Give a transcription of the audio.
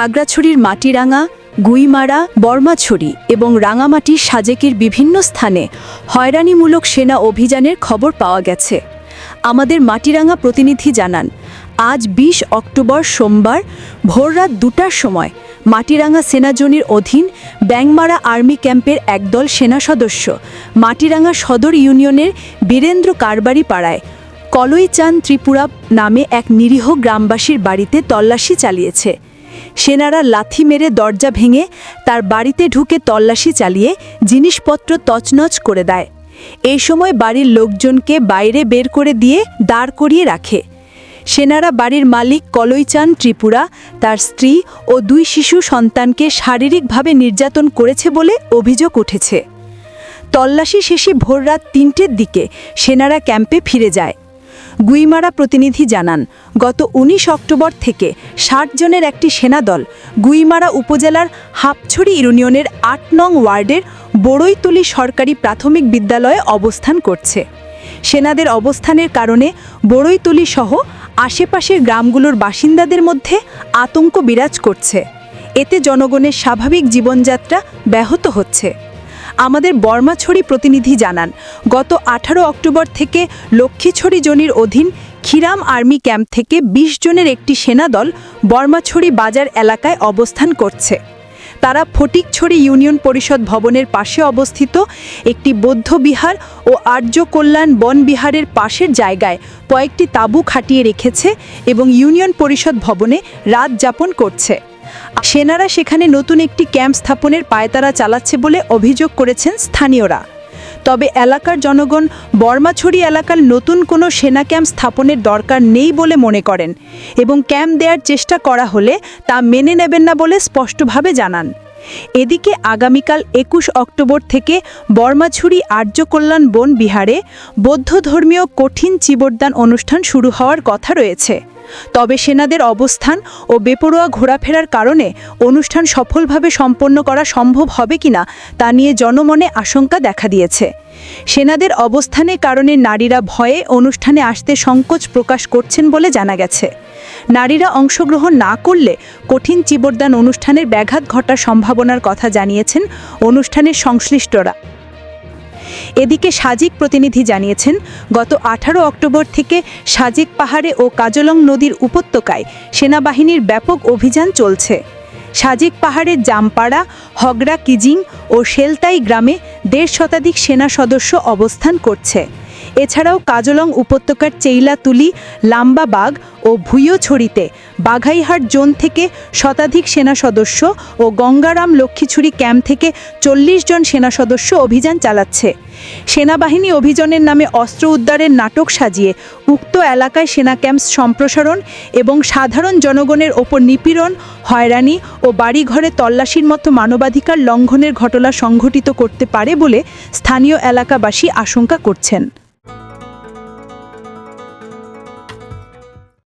খাগড়াছড়ির মাটিরাঙা, গুইমারা, বর্মাছড়ি এবং রাঙামাটির সাজেকের বিভিন্ন স্থানে হয়রানিমূলক সেনা অভিযানের খবর পাওয়া গেছে। আমাদের মাটিরাঙ্গা প্রতিনিধি জানান, আজ ২০ অক্টোবর সোমবার ভোররাত দুটার সময় মাটিরাঙ্গা সেনাজনির অধীন ব্যাংমারা আর্মি ক্যাম্পের একদল সেনা সদস্য মাটিরাঙ্গা সদর ইউনিয়নের বীরেন্দ্র কারবারি পাড়ায় কলইচান ত্রিপুরা নামে এক নিরীহ গ্রামবাসীর বাড়িতে তল্লাশি চালিয়েছে। সেনারা লাথি মেরে দরজা ভেঙে তার বাড়িতে ঢুকে তল্লাশি চালিয়ে জিনিসপত্র তছনছ করে দেয়। এই সময় বাড়ির লোকজনকে বাইরে বের করে দিয়ে দাঁড় করিয়ে রাখে। সেনারা বাড়ির মালিক কলইচান ত্রিপুরা তার স্ত্রী ও দুই শিশু সন্তানকে শারীরিকভাবে নির্যাতন করেছে বলে অভিযোগ উঠেছে। তল্লাশি শেষে ভোররাত তিনটের দিকে সেনারা ক্যাম্পে ফিরে যায়। গুইমারা প্রতিনিধি জানান, গত ১৯ অক্টোবর থেকে ষাট জনের একটি সেনাদল গুইমারা উপজেলার হাপছড়ি ইউনিয়নের আট নং ওয়ার্ডের বড়ইতলি সরকারি প্রাথমিক বিদ্যালয়ে অবস্থান করছে। সেনাদের অবস্থানের কারণে বড়ইতলি সহ আশেপাশের গ্রামগুলোর বাসিন্দাদের মধ্যে আতঙ্ক বিরাজ করছে। এতে জনগণের স্বাভাবিক জীবনযাত্রা ব্যাহত হচ্ছে। আমাদের বর্মাছড়ি প্রতিনিধি জানান, গত আঠারো অক্টোবর থেকে লক্ষ্মীছড়ি জনির অধীন খিরাম আর্মি ক্যাম্প থেকে ২০ জনের একটি সেনাদল বর্মাছড়ি বাজার এলাকায় অবস্থান করছে। তারা ফটিকছড়ি ইউনিয়ন পরিষদ ভবনের পাশে অবস্থিত একটি বৌদ্ধ বিহার ও আর্য কল্যাণ বন বিহারের পাশের জায়গায় কয়েকটি তাঁবু খাটিয়ে রেখেছে এবং ইউনিয়ন পরিষদ ভবনে রাত যাপন করছে। সেনারা সেখানে নতুন একটি ক্যাম্প স্থাপনের পায়তারা চালাচ্ছে বলে অভিযোগ করেছেন স্থানীয়রা। তবে এলাকার জনগণ বর্মাছড়ি এলাকার নতুন কোনো সেনা ক্যাম্প স্থাপনের দরকার নেই বলে মনে করেন এবং ক্যাম্প দেওয়ার চেষ্টা করা হলে তা মেনে নেবেন না বলে স্পষ্টভাবে জানান। এদিকে আগামীকাল একুশ অক্টোবর থেকে বর্মাছড়ি আর্য কল্যাণ বন বিহারে বৌদ্ধ ধর্মীয় কঠিন চিবরদান অনুষ্ঠান শুরু হওয়ার কথা রয়েছে। তবে সেনাদের অবস্থান ও বেপরোয়া ঘোরাফেরার কারণে অনুষ্ঠান সফলভাবে সম্পন্ন করা সম্ভব হবে কিনা তা নিয়ে জনমনে আশঙ্কা দেখা দিয়েছে। সেনাদের অবস্থানের কারণে নারীরা ভয়ে অনুষ্ঠানে আসতে সংকোচ প্রকাশ করছেন বলে জানা গেছে। নারীরা অংশগ্রহণ না করলে কঠিন চিবরদান অনুষ্ঠানের ব্যাঘাত ঘটার সম্ভাবনার কথা জানিয়েছেন অনুষ্ঠানের সংশ্লিষ্টরা। এদিকে সাজিক প্রতিনিধি জানিয়েছেন, গত আঠারো অক্টোবর থেকে সাজিক পাহাড়ে ও কাজলং নদীর উপত্যকায় সেনাবাহিনীর ব্যাপক অভিযান চলছে। সাজিক পাহাড়ের জামপাড়া, হগড়া, কিজিং ও শেলতাই গ্রামে দেড় শতাধিক সেনা সদস্য অবস্থান করছে। এছাড়াও কাজলং উপত্যকার চেইলাতুলি, লাম্বাবাগ ও ভুইয়োছড়িতে বাঘাইহাট জোন থেকে শতাধিক সেনা সদস্য ও গঙ্গারাম লক্ষ্মীছড়ি ক্যাম্প থেকে চল্লিশ জন সেনা সদস্য অভিযান চালাচ্ছে। সেনাবাহিনী অভিযানের নামে অস্ত্র উদ্ধারের নাটক সাজিয়ে উক্ত এলাকায় সেনা ক্যাম্প সম্প্রসারণ এবং সাধারণ জনগণের ওপর নিপীড়ন, হয়রানি ও বাড়িঘরে তল্লাশির মতো মানবাধিকার লঙ্ঘনের ঘটনা সংঘটিত করতে পারে বলে স্থানীয় এলাকাবাসী আশঙ্কা করছেন।